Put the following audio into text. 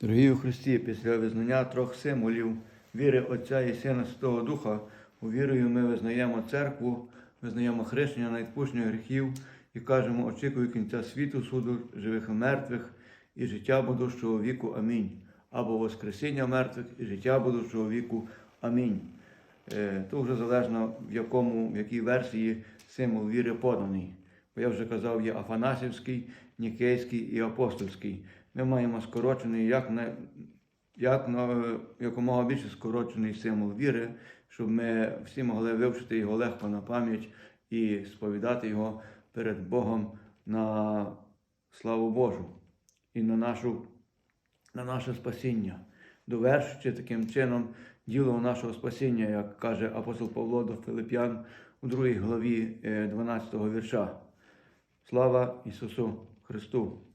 Дорогі у Христі, після визнання трьох символів віри Отця і Сина Святого Духа, у вірою ми визнаємо церкву, визнаємо хрещення на відпущення гріхів і кажемо, очікую кінця світу, суду живих і мертвих і життя будущого віку. Амінь. Або Воскресіння мертвих і життя будущого віку. Амінь. Е, То вже залежно в якому, в якій версії символ віри поданий. Бо я вже казав, є Афанасівський, Нікейський і Апостольський. Ми маємо скорочений як на, як на якомога більше скорочений символ віри, щоб ми всі могли вивчити його легко на пам'ять і сповідати його перед Богом на славу Божу і на, нашу, на наше спасіння, довершуючи таким чином діло нашого спасіння, як каже апостол Павло до Филип'ян у 2 главі е, 12 вірша. Слава Ісусу Христу!